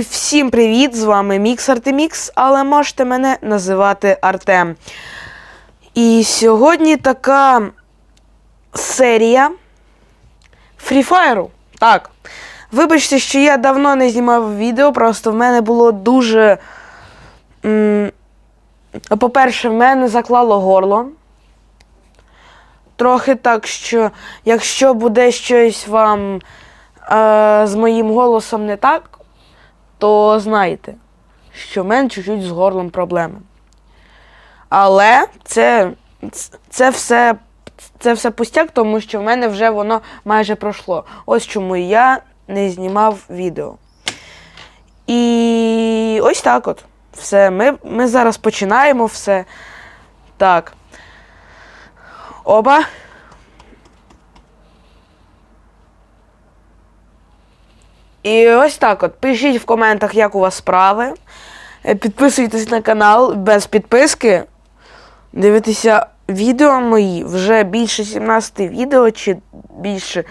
Всім привіт! З вами Мікс Артемікс, але можете мене називати Артем. І сьогодні така серія Fire. Так. Вибачте, що я давно не знімав відео, просто в мене було дуже. По-перше, в мене заклало горло. Трохи так, що якщо буде щось вам е, з моїм голосом не так, то знайте, що в мене чуть-чуть з горлом проблеми. Але це, це, все, це все пустяк, тому що в мене вже воно майже пройшло. Ось чому я не знімав відео. І ось так от. Все. Ми, ми зараз починаємо все. Так. Оба. І ось так от. Пишіть в коментах, як у вас справи. Е, Підписуйтесь на канал без підписки. Дивитеся відео мої. Вже більше 17 відео, чи більше.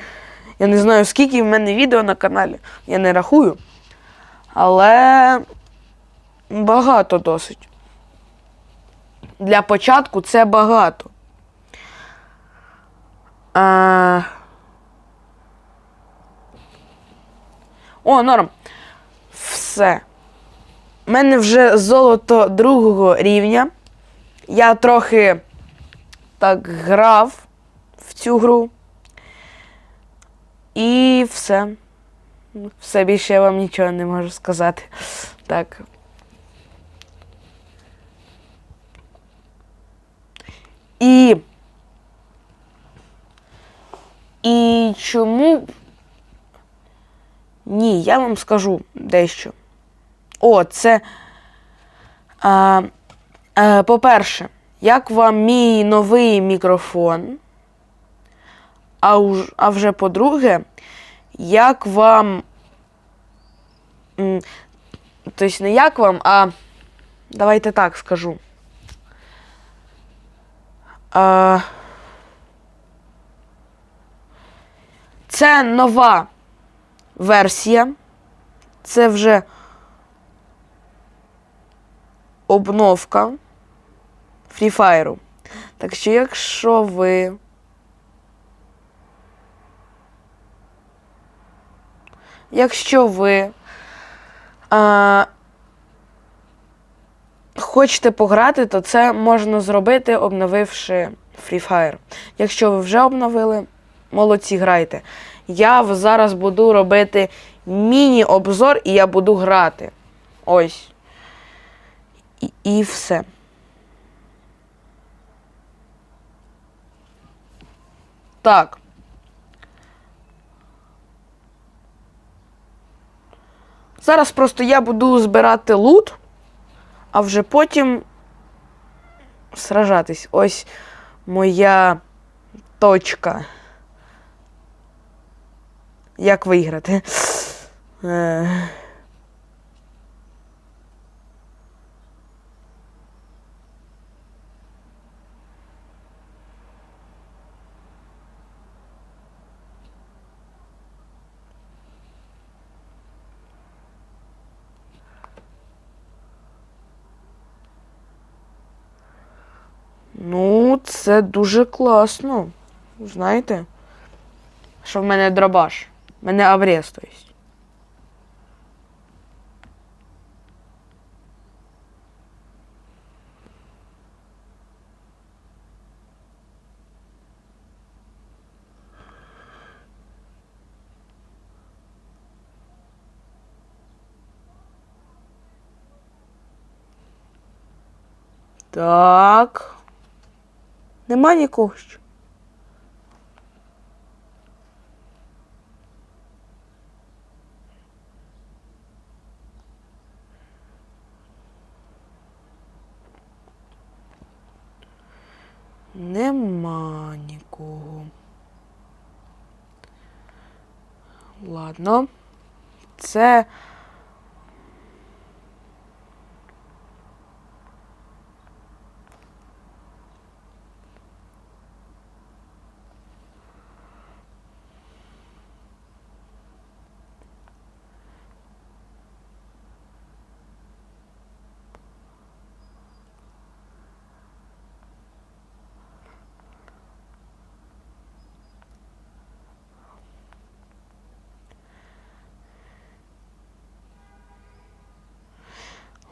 Я не знаю, скільки в мене відео на каналі. Я не рахую. Але багато досить. Для початку це багато. А... О, норм. Все. У мене вже золото другого рівня. Я трохи так грав в цю гру. І все. Все більше я вам нічого не можу сказати. Так. І. І чому ні, я вам скажу дещо. О, це. А, а, по-перше, як вам мій новий мікрофон? А, уж, а вже по-друге, як вам. Тобто не як вам, а давайте так скажу. А, це нова версія. Це вже обновка Free Fire. Так що, якщо ви. Якщо ви а, хочете пограти, то це можна зробити, обновивши Free Fire. Якщо ви вже обновили, молодці, грайте. Я зараз буду робити міні-обзор і я буду грати. Ось. І, і все. Так. Зараз просто я буду збирати лут, а вже потім сражатись. Ось моя точка. Як виграти? Е. Ну, це дуже класно. Знаєте? Що в мене дробаш. Мене есть. Так. Нема нікого ще. Нема нікого. Ладно. Це.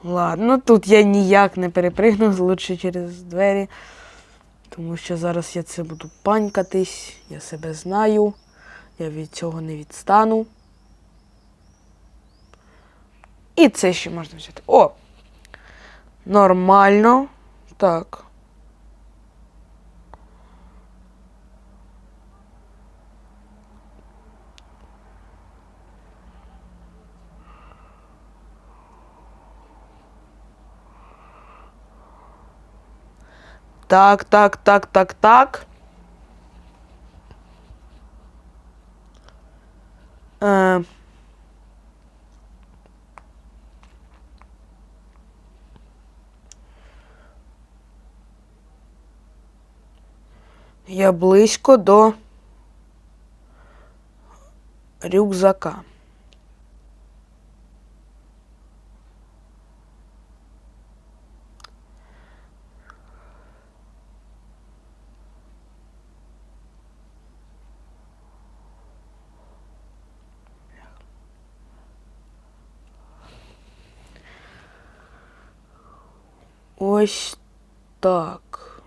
Ладно, тут я ніяк не перепригну, лучше через двері. Тому що зараз я це буду панькатись, я себе знаю, я від цього не відстану. І це ще можна взяти. О! Нормально. Так. Так, так, так, так, так. Е, я близько до рюкзака. Ось так.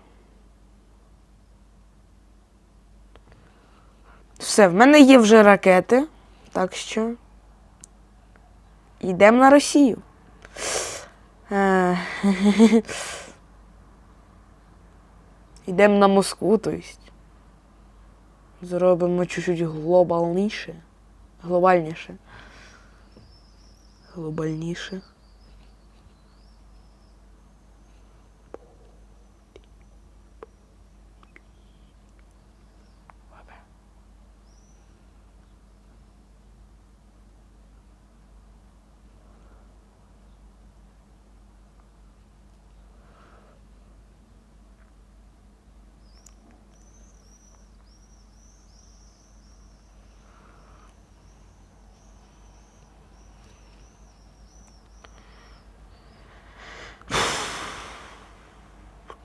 Все, в мене є вже ракети, так що йдемо на Росію. Е, Йдемо на Москву, то есть. Зробимо чуть-чуть глобальніше. Глобальніше. Глобальніше.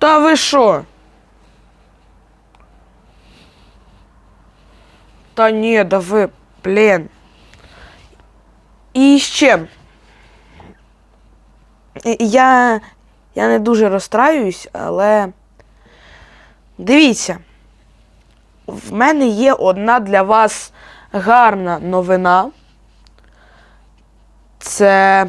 Та ви що? Та ні, да ви, блін. І ще. Я, я не дуже розстраююсь, але дивіться. В мене є одна для вас гарна новина. Це.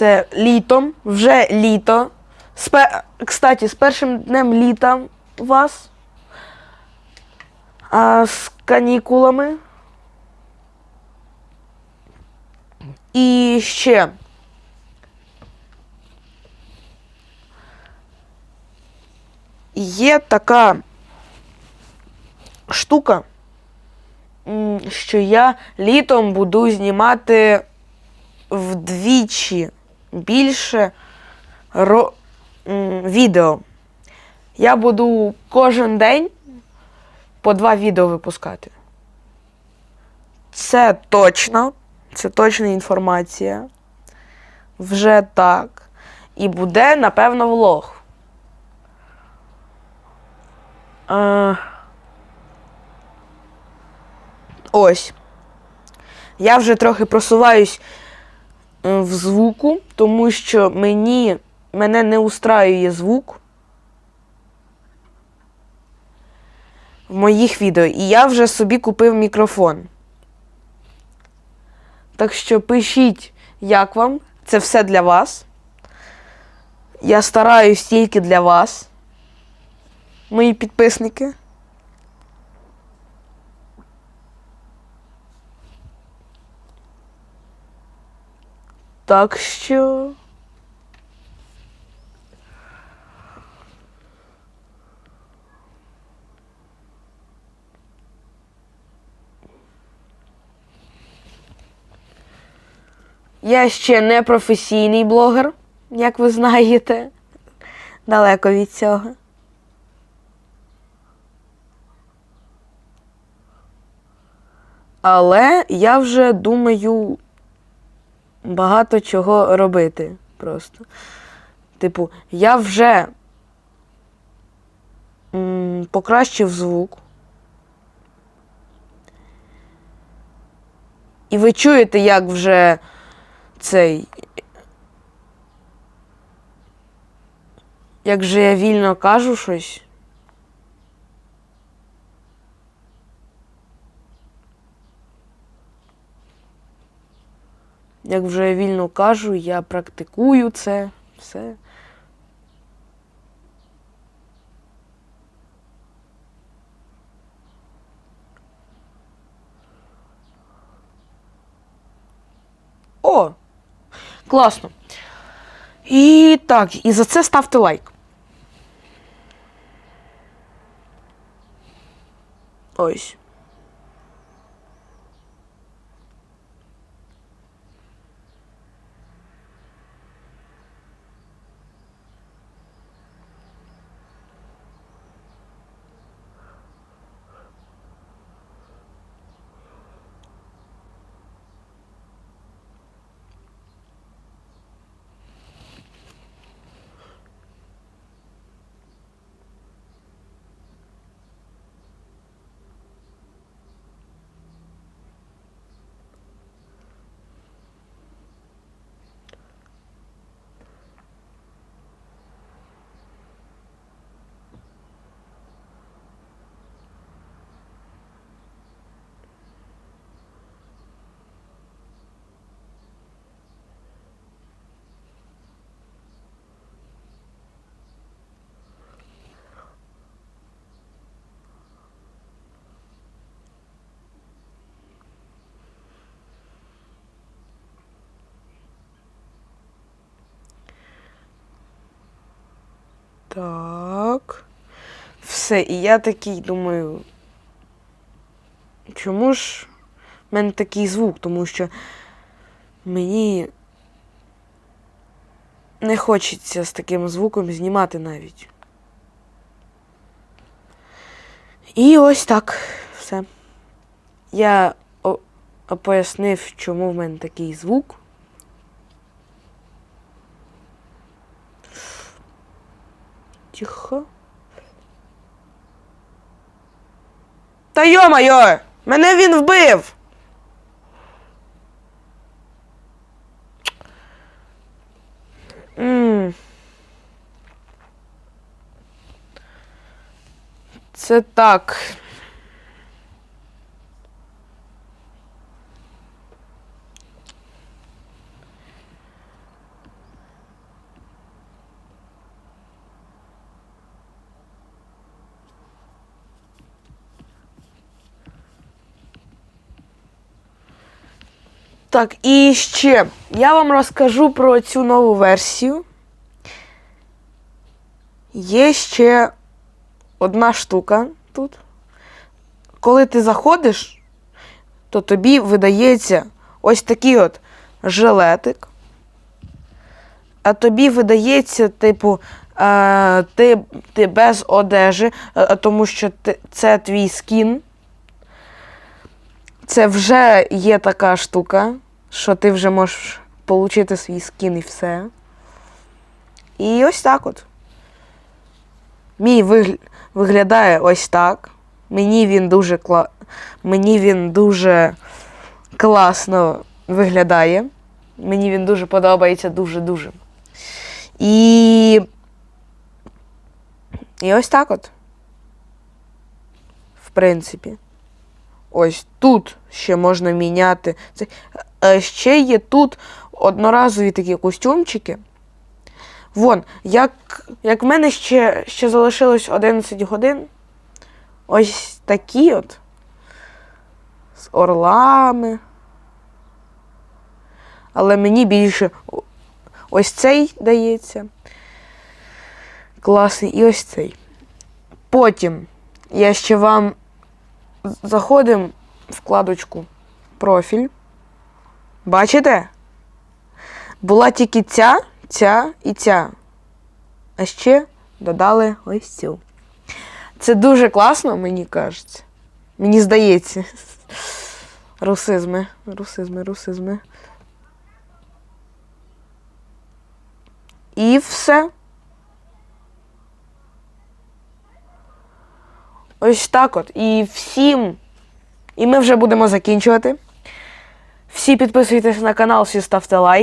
Це літом, вже літо. Спе... Кстати, з першим днем літа вас. А з канікулами. І ще. Є така штука, що я літом буду знімати вдвічі більше ро... відео. Я буду кожен день по два відео випускати. Це точно, це точна інформація. Вже так. І буде, напевно, влог. Е... Ось. Я вже трохи просуваюсь в звуку, тому що мені мене не устраює звук в моїх відео. І я вже собі купив мікрофон. Так що пишіть, як вам. Це все для вас. Я стараюсь тільки для вас, мої підписники. Так що. Я ще не професійний блогер, як ви знаєте. Далеко від цього. Але я вже думаю багато чого робити просто. Типу, я вже м, покращив звук. І ви чуєте, як вже цей. Як же я вільно кажу щось. Як вже вільно кажу, я практикую це все. О! Класно. І так, і за це ставте лайк. Ось. Так. Все, і я такий думаю. Чому ж в мене такий звук? Тому що мені не хочеться з таким звуком знімати навіть. І ось так. Все. Я пояснив, чому в мене такий звук. Тихо. Та йо-моє! Мене він вбив! Це так. Так, і ще я вам розкажу про цю нову версію. Є ще одна штука тут. Коли ти заходиш, то тобі видається ось такий от жилетик. А тобі видається, типу, е, ти, ти без одежі, е, тому що ти, це твій скін. Це вже є така штука, що ти вже можеш отримати свій скін і все. І ось так от. Мій вигля... виглядає ось так. Мені він дуже кла... Мені він дуже класно виглядає. Мені він дуже подобається дуже-дуже. І. І ось так от. В принципі. Ось тут ще можна міняти. Це, е, ще є тут одноразові такі костюмчики. Вон, як, як в мене ще, ще залишилось 11 годин. Ось такі от. З орлами. Але мені більше ось цей дається. Класний і ось цей. Потім я ще вам заходимо в вкладочку профіль. Бачите? Була тільки ця, ця і ця. А ще додали ось цю. Це дуже класно, мені кажеться. Мені здається. Русизми, русизми, русизми. І все. Ось так от. І всім. І ми вже будемо закінчувати. Всі підписуйтесь на канал, всі ставте лайк.